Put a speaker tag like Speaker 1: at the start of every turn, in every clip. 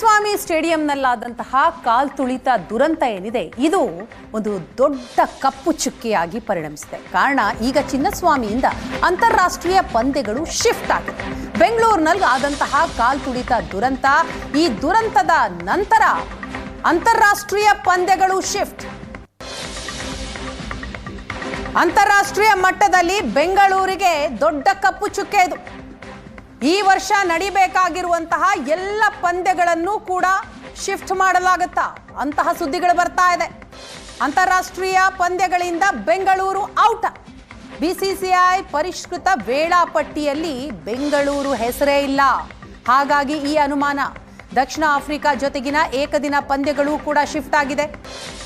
Speaker 1: ಚಿನ್ನಸ್ವಾಮಿ ಸ್ಟೇಡಿಯಂನಲ್ಲಾದಂತಹ ಕಾಲ್ ತುಳಿತ ದುರಂತ ಏನಿದೆ, ಇದು ಒಂದು ದೊಡ್ಡ ಕಪ್ಪು ಚುಕ್ಕಿಯಾಗಿ ಪರಿಣಮಿಸಿದೆ. ಕಾರಣ, ಈಗ ಚಿನ್ನಸ್ವಾಮಿಯಿಂದ ಅಂತಾರಾಷ್ಟ್ರೀಯ ಪಂದ್ಯಗಳು ಶಿಫ್ಟ್ ಆಗಿದೆ. ಬೆಂಗಳೂರಿನಲ್ಲಿ ಆದಂತಹ ಕಾಲ್ ತುಳಿತ ದುರಂತ, ಈ ದುರಂತದ ನಂತರ ಅಂತಾರಾಷ್ಟ್ರೀಯ ಪಂದ್ಯಗಳು ಶಿಫ್ಟ್. ಅಂತಾರಾಷ್ಟ್ರೀಯ ಮಟ್ಟದಲ್ಲಿ ಬೆಂಗಳೂರಿಗೆ ದೊಡ್ಡ ಕಪ್ಪು ಚುಕ್ಕೆ ಇದು. ಈ ವರ್ಷ ನಡಿಬೇಕಾಗಿರುವಂತಹ ಎಲ್ಲ ಪಂದ್ಯಗಳನ್ನು ಕೂಡ ಶಿಫ್ಟ್ ಮಾಡಲಾಗುತ್ತಾ? ಅಂತಹ ಸುದ್ದಿಗಳು ಬರ್ತಾ ಇದೆ. ಅಂತಾರಾಷ್ಟ್ರೀಯ ಪಂದ್ಯಗಳಿಂದ ಬೆಂಗಳೂರು ಔಟ್. ಬಿಸಿಸಿಐ ಪರಿಷ್ಕೃತ ವೇಳಾಪಟ್ಟಿಯಲ್ಲಿ ಬೆಂಗಳೂರು ಹೆಸರೇ ಇಲ್ಲ. ಹಾಗಾಗಿ ಈ ಅನುಮಾನ. ದಕ್ಷಿಣ ಆಫ್ರಿಕಾ ಜೊತೆಗಿನ ಏಕದಿನ ಪಂದ್ಯಗಳು ಕೂಡ ಶಿಫ್ಟ್ ಆಗಿದೆ.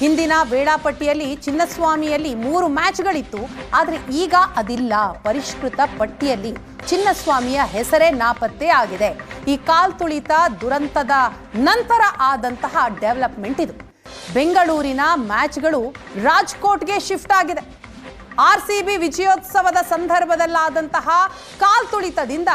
Speaker 1: ಹಿಂದಿನ ವೇಳಾಪಟ್ಟಿಯಲ್ಲಿ ಚಿನ್ನಸ್ವಾಮಿಯಲ್ಲಿ ಮೂರು ಮ್ಯಾಚ್ಗಳಿತ್ತು. ಆದರೆ ಈಗ ಅದಿಲ್ಲ. ಪರಿಷ್ಕೃತ ಪಟ್ಟಿಯಲ್ಲಿ ಚಿನ್ನಸ್ವಾಮಿಯ ಹೆಸರೇ ನಾಪತ್ತೆ ಆಗಿದೆ. ಈ ಕಾಲ್ ತುಳಿತ ದುರಂತದ ನಂತರ ಆದಂತಹ ಡೆವಲಪ್ಮೆಂಟ್ ಇದು. ಬೆಂಗಳೂರಿನ ಮ್ಯಾಚ್ಗಳು ರಾಜ್ಕೋಟ್ಗೆ ಶಿಫ್ಟ್ ಆಗಿದೆ. ಆರ್ ಸಿ ಬಿ ವಿಜಯೋತ್ಸವದ ಸಂದರ್ಭದಲ್ಲಾದಂತಹ ಕಾಲ್ ತುಳಿತದಿಂದ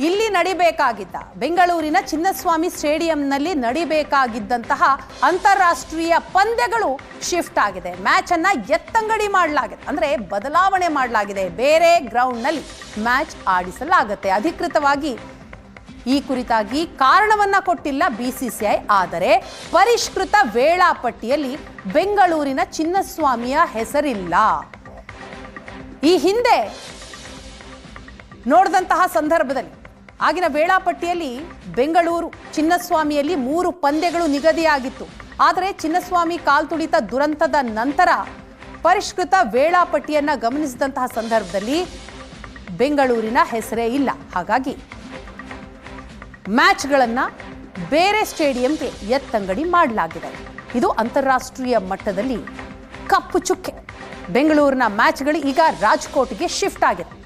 Speaker 1: ಇಲ್ಲಿ ನಡಿಬೇಕಾಗಿದ್ದ ಬೆಂಗಳೂರಿನ ಚಿನ್ನಸ್ವಾಮಿ ಸ್ಟೇಡಿಯಂನಲ್ಲಿ ನಡಿಬೇಕಾಗಿದ್ದಂತಹ ಅಂತಾರಾಷ್ಟ್ರೀಯ ಪಂದ್ಯಗಳು ಶಿಫ್ಟ್ ಆಗಿದೆ. ಮ್ಯಾಚ್ ಅನ್ನ ಎತ್ತಂಗಡಿ ಮಾಡಲಾಗಿದೆ. ಅಂದ್ರೆ ಬದಲಾವಣೆ ಮಾಡಲಾಗಿದೆ. ಬೇರೆ ಗ್ರೌಂಡ್ನಲ್ಲಿ ಮ್ಯಾಚ್ ಆಡಿಸಲಾಗುತ್ತೆ. ಅಧಿಕೃತವಾಗಿ ಈ ಕುರಿತಾಗಿ ಕಾರಣವನ್ನ ಕೊಟ್ಟಿಲ್ಲ ಬಿಸಿಸಿಐ ಆದರೆ ಪರಿಷ್ಕೃತ ವೇಳಾಪಟ್ಟಿಯಲ್ಲಿ ಬೆಂಗಳೂರಿನ ಚಿನ್ನಸ್ವಾಮಿಯ ಹೆಸರಿಲ್ಲ. ಈ ಹಿಂದೆ ನೋಡಿದಂತಹ ಸಂದರ್ಭದಲ್ಲಿ ಆಗಿನ ವೇಳಾಪಟ್ಟಿಯಲ್ಲಿ ಬೆಂಗಳೂರು ಚಿನ್ನಸ್ವಾಮಿಯಲ್ಲಿ ಮೂರು ಪಂದ್ಯಗಳು ನಿಗದಿಯಾಗಿತ್ತು. ಆದರೆ ಚಿನ್ನಸ್ವಾಮಿ ಕಾಲ್ತುಳಿತ ದುರಂತದ ನಂತರ ಪರಿಷ್ಕೃತ ವೇಳಾಪಟ್ಟಿಯನ್ನು ಗಮನಿಸಿದಂತಹ ಸಂದರ್ಭದಲ್ಲಿ ಬೆಂಗಳೂರಿನ ಹೆಸರೇ ಇಲ್ಲ. ಹಾಗಾಗಿ ಮ್ಯಾಚ್ಗಳನ್ನು ಬೇರೆ ಸ್ಟೇಡಿಯಂಗೆ ಎತ್ತಂಗಡಿ ಮಾಡಲಾಗಿದೆ. ಇದು ಅಂತಾರಾಷ್ಟ್ರೀಯ ಮಟ್ಟದಲ್ಲಿ ಕಪ್ಪು ಚುಕ್ಕೆ. ಬೆಂಗಳೂರಿನ ಮ್ಯಾಚ್ಗಳು ಈಗ ರಾಜ್ಕೋಟ್ಗೆ ಶಿಫ್ಟ್ ಆಗಿದೆ